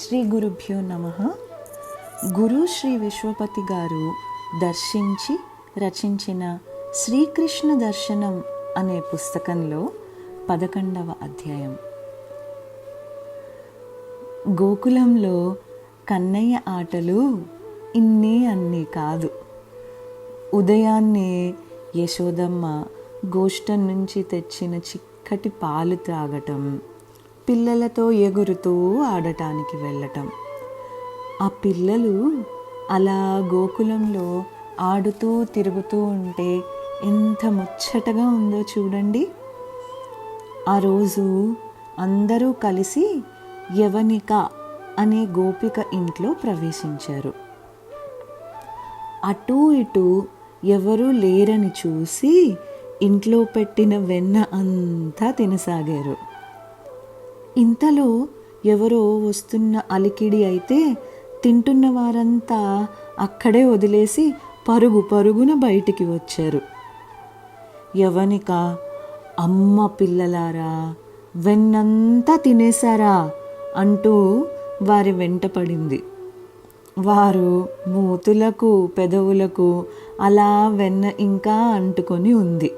శ్రీ గురుభ్యో నమ. గురు శ్రీ విశ్వపతి గారు దర్శించి రచించిన శ్రీకృష్ణ దర్శనం అనే పుస్తకంలో పదకొండవ అధ్యాయం. గోకులంలో కన్నయ్య ఆటలు ఇన్నే అన్నీ కాదు. ఉదయాన్నే యశోదమ్మ గోష్టం నుంచి తెచ్చిన చిక్కటి పాలు త్రాగటం పిల్లలతో ఎగురుతూ ఆడటానికి వెళ్ళటం. ఆ పిల్లలు అలా గోకులంలో ఆడుతూ తిరుగుతూ ఉంటే ఎంత ముచ్చటగా ఉందో చూడండి. ఆ రోజు అందరూ కలిసి యవనిక అనే గోపిక ఇంట్లో ప్రవేశించారు. అటూ ఇటూ ఎవరూ లేరని చూసి ఇంట్లో పెట్టిన వెన్న అంతా తినసాగారు. ఇంతలో ఎవరో వస్తున్న అలికిడి అయితే తింటున్న వారంతా అక్కడే వదిలేసి పరుగు పరుగున బయటికి వచ్చారు. యవనిక అమ్మ పిల్లలారా వెన్నంతా తినేశారా? అంటూ వారి వెంట పడింది. వారు మూతులకు పెదవులకు అలా వెన్న ఇంకా అంటుకొని ఉంది.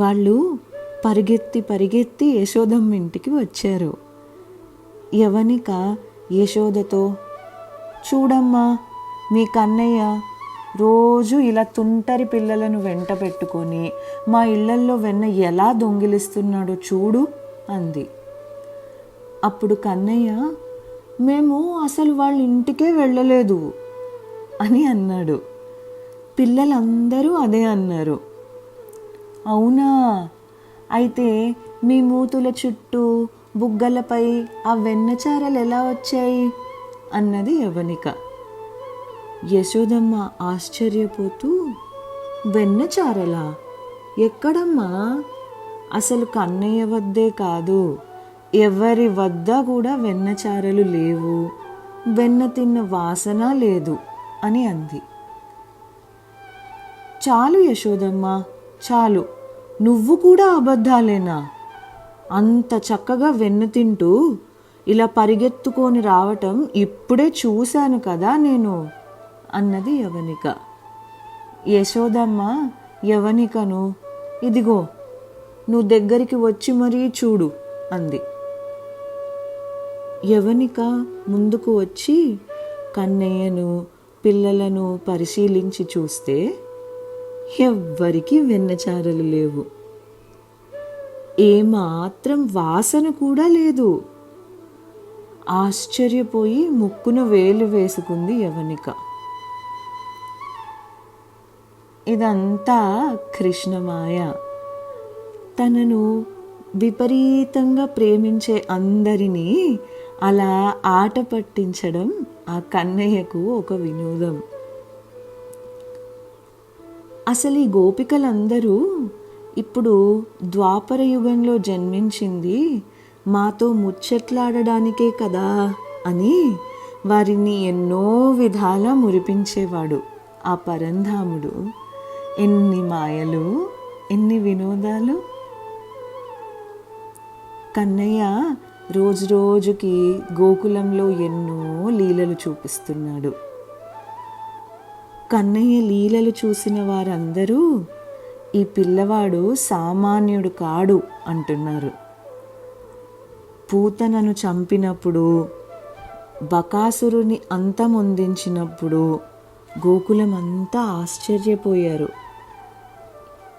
వాళ్ళు పరిగెత్తి పరిగెత్తి యశోదమ్మ ఇంటికి వచ్చారు. యవనిక యశోదతో చూడమ్మా మీ కన్నయ్య రోజు ఇలా తుంటరి పిల్లలను వెంట పెట్టుకొని మా ఇళ్ళల్లో వెన్న ఎలా దొంగిలిస్తున్నాడో చూడు అంది. అప్పుడు కన్నయ్య మేము అసలు వాళ్ళ ఇంటికే వెళ్ళలేదు అని అన్నాడు. పిల్లలందరూ అదే అన్నారు. అవునా? అయితే మీ మూతుల చుట్టూ బుగ్గలపై ఆ వెన్నచారలు ఎలా వచ్చాయి? అన్నది యవనిక. యశోదమ్మ ఆశ్చర్యపోతూ వెన్నచారలా? ఎక్కడమ్మా? అసలు కన్నయ్య వద్దే కాదు ఎవరి వద్ద కూడా వెన్నచారలు లేవు వెన్న తిన్న వాసన లేదు అని అంది. చాలు యశోదమ్మ చాలు. నువ్వు కూడా అబద్ధాలేనా? అంత చక్కగా వెన్ను తింటూ ఇలా పరిగెత్తుకొని రావటం ఇప్పుడే చూశాను కదా నేను అన్నది యవనిక. యశోదమ్మ యవనికను ఇదిగో నువ్వు దగ్గరికి వచ్చి మరీ చూడు అంది. యవనిక ముందుకు వచ్చి కన్నయ్యను పిల్లలను పరిశీలించి చూస్తే ఎవ్వరికి వెన్నచారలు లేవు. ఏమాత్రం వాసన కూడా లేదు. ఆశ్చర్యపోయి ముక్కున వేలు వేసుకుంది యవనిక. ఇదంతా కృష్ణమాయ. తనను విపరీతంగా ప్రేమించే అందరినీ అలా ఆట పట్టించడం ఆ కన్నయ్యకు ఒక వినోదం. అసలు ఈ గోపికలందరూ ఇప్పుడు ద్వాపర యుగంలో జన్మించింది మాతో ముచ్చట్లాడడానికే కదా అని వారిని ఎన్నో విధాలా మురిపించేవాడు ఆ పరంధాముడు. ఎన్ని మాయలు ఎన్ని వినోదాలు. కన్నయ్య రోజు రోజుకి గోకులంలో ఎన్నో లీలలు చూపిస్తున్నాడు. కన్నయ్య లీలలు చూసిన వారందరూ ఈ పిల్లవాడు సామాన్యుడు కాడు అంటున్నారు. పూతనను చంపినప్పుడు బకాసురుని అంతమొందించినప్పుడు గోకులం అంతా ఆశ్చర్యపోయారు.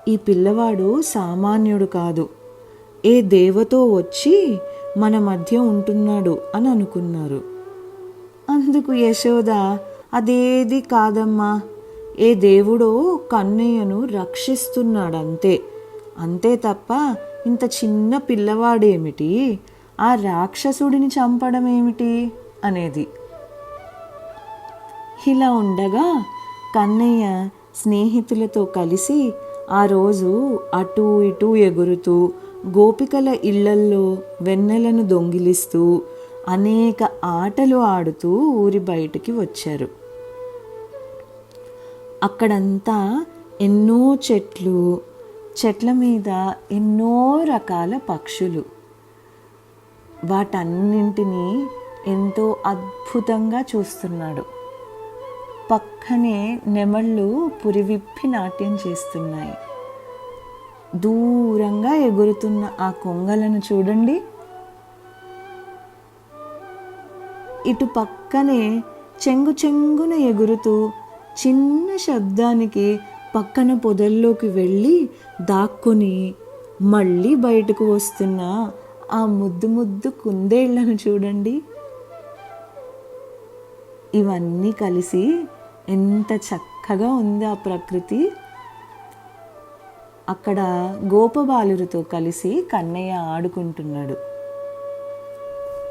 ఈ పిల్లవాడు సామాన్యుడు కాదు. ఏ దేవతో వచ్చి మన మధ్య ఉంటున్నాడు అని అనుకున్నారు. అందుకు యశోద అదేది కాదమ్మా. ఏ దేవుడో కన్నయ్యను రక్షిస్తున్నాడంతే. అంతే తప్ప ఇంత చిన్న పిల్లవాడేమిటి? ఆ రాక్షసుడిని చంపడం ఏమిటి అనేది. ఇలా ఉండగా కన్నయ్య స్నేహితులతో కలిసి ఆ రోజు అటూ ఇటూ ఎగురుతూ గోపికల ఇళ్ళల్లో వెన్నెలను దొంగిలిస్తూ అనేక ఆటలు ఆడుతూ ఊరి బయటికి వచ్చారు. అక్కడంతా ఎన్నో చెట్లు చెట్ల మీద ఎన్నో రకాల పక్షులు. వాటన్నింటినీ ఎంతో అద్భుతంగా చూస్తున్నాడు. పక్కనే నెమళ్ళు పురివిప్పి నాట్యం చేస్తున్నాయి. దూరంగా ఎగురుతున్న ఆ కొంగలను చూడండి. ఇటు పక్కనే చెంగు చెంగున ఎగురుతూ చిన్న శబ్దానికి పక్కన పొదల్లోకి వెళ్ళి దాక్కుని మళ్ళీ బయటకు వస్తున్న ఆ ముద్దు ముద్దు కుందేళ్ళను చూడండి. ఇవన్నీ కలిసి ఎంత చక్కగా ఉంది ఆ ప్రకృతి. అక్కడ గోపబాలురితో కలిసి కన్నయ్య ఆడుకుంటున్నాడు.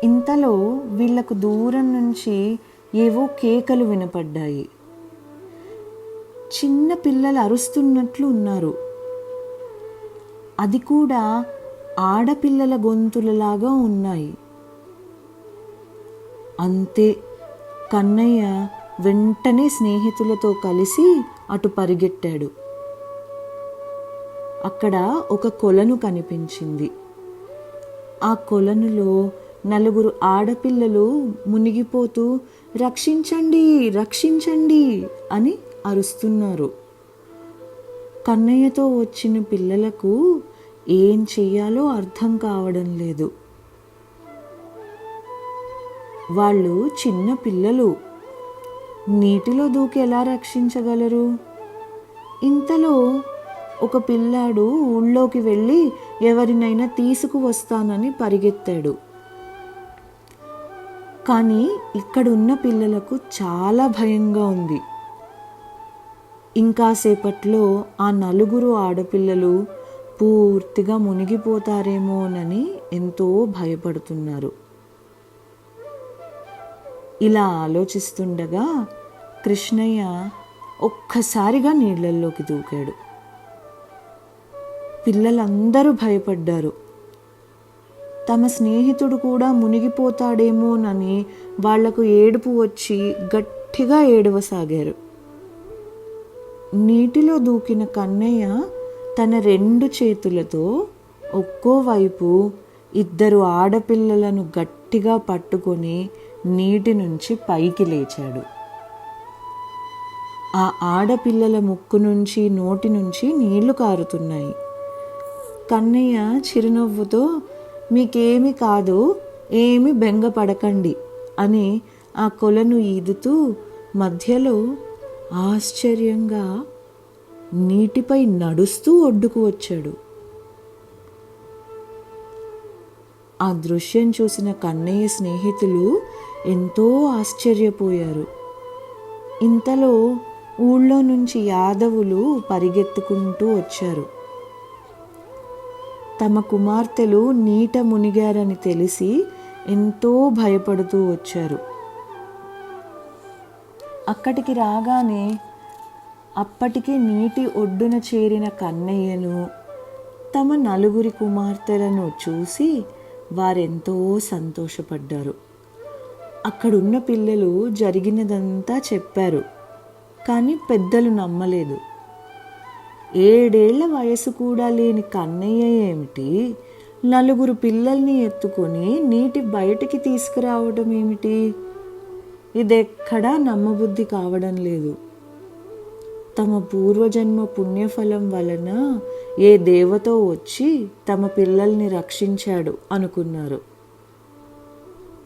ఇంతలో వీళ్ళకు దూరం నుంచి ఏవో కేకలు వినపడ్డాయి. చిన్న పిల్లలు అరుస్తున్నట్లు ఉన్నారు. అది కూడా ఆడపిల్లల గొంతులలాగా ఉన్నాయి. అంతే కన్నయ్య వెంటనే స్నేహితులతో కలిసి అటు పరిగెట్టాడు. అక్కడ ఒక కొలను కనిపించింది. ఆ కొలనులో నలుగురు ఆడపిల్లలు మునిగిపోతూ రక్షించండి రక్షించండి అని అరుస్తున్నారు. కన్నయ్యతో వచ్చిన పిల్లలకు ఏం చెయ్యాలో అర్థం కావడం లేదు. వాళ్ళు చిన్న పిల్లలు. నీటిలో దూకి ఎలా రక్షించగలరు? ఇంతలో ఒక పిల్లాడు ఊళ్ళోకి వెళ్ళి ఎవరినైనా తీసుకువస్తానని పరిగెత్తాడు. కానీ ఇక్కడున్న పిల్లలకు చాలా భయంగా ఉంది. ఇంకాసేపట్లో ఆ నలుగురు ఆడపిల్లలు పూర్తిగా మునిగిపోతారేమోనని ఎంతో భయపడుతున్నారు. ఇలా ఆలోచిస్తుండగా కృష్ణయ్య ఒక్కసారిగా నీళ్ళల్లోకి దూకాడు. పిల్లలందరూ భయపడ్డారు. తమ స్నేహితుడు కూడా మునిగిపోతాడేమోనని వాళ్ళకు ఏడుపు వచ్చి గట్టిగా ఏడవసాగారు. నీటిలో దూకిన కన్నయ్య తన రెండు చేతులతో ఒక్కోవైపు ఇద్దరు ఆడపిల్లలను గట్టిగా పట్టుకొని నీటి నుంచి పైకి లేచాడు. ఆ ఆడపిల్లల ముక్కు నుంచి నోటి నుంచి నీళ్ళు కారుతున్నాయి. కన్నయ్య చిరునవ్వుతో మీకేమి కాదు ఏమి బెంగపడకండి అని ఆ కొలను ఈదుతూ మధ్యలో ఆశ్చర్యంగా నీటిపై నడుస్తూ ఒడ్డుకు వచ్చాడు. ఆ దృశ్యం చూసిన కన్నయ్య స్నేహితులు ఎంతో ఆశ్చర్యపోయారు. ఇంతలో ఊళ్ళో నుంచి యాదవులు పరిగెత్తుకుంటూ వచ్చారు. తమ కుమార్తెలు నీట మునిగారని తెలిసి ఎంతో భయపడుతూ వచ్చారు. అక్కడికి రాగానే అప్పటికి నీటి ఒడ్డున చేరిన కన్నయ్యను తమ నలుగురి కుమార్తెలను చూసి వారెంతో సంతోషపడ్డారు. అక్కడున్న పిల్లలు జరిగినదంతా చెప్పారు కానీ పెద్దలు నమ్మలేదు. ఏడేళ్ళ వయసు కూడా లేని కన్నయ్య ఏమిటి? నలుగురు పిల్లల్ని ఎత్తుకొని నీటి బయటికి తీసుకురావడం ఏమిటి? ఇదెక్కడా నమ్మబుద్ధి కావడం లేదు. తమ పూర్వజన్మ పుణ్యఫలం వలన ఏ దేవతో వచ్చి తమ పిల్లల్ని రక్షించాడు అనుకున్నారు.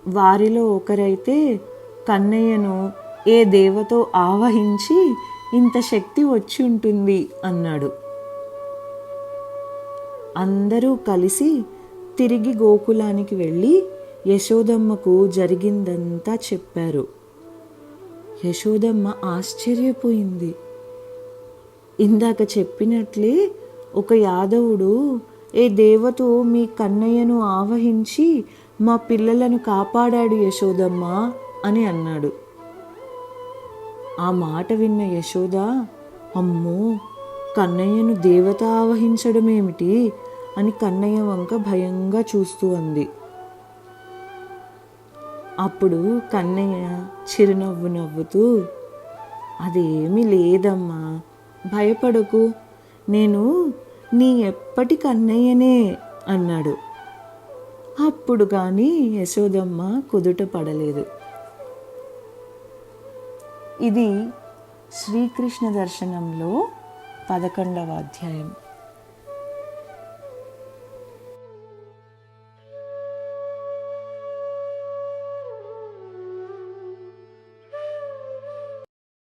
వారిలో ఒకరైతే కన్నయ్యను ఏ దేవతో ఆవహించి ఇంత శక్తి వచ్చి ఉంటుంది అన్నాడు. అందరూ కలిసి తిరిగి గోకులానికి వెళ్ళి యశోదమ్మకు జరిగిందంతా చెప్పారు. యశోదమ్మ ఆశ్చర్యపోయింది. ఇందాక చెప్పినట్లే ఒక యాదవుడు ఏ దేవతో మీ కన్నయ్యను ఆవహించి మా పిల్లలను కాపాడాడు యశోదమ్మ అని అన్నాడు. ఆ మాట విన్న యశోద అమ్మో కన్నయ్యను దేవత ఆవహించడం ఏమిటి అని కన్నయ్య వంక భయంగా చూస్తూ అంది. అప్పుడు కన్నయ్య చిరునవ్వు నవ్వుతూ అదేమీ లేదమ్మా భయపడకు నేను నీ ఎప్పటి కన్నయ్యనే అన్నాడు. అప్పుడు కానీ యశోదమ్మ కుదుట పడలేదు. ఇది శ్రీకృష్ణ దర్శనంలో పదకొండవ అధ్యాయం.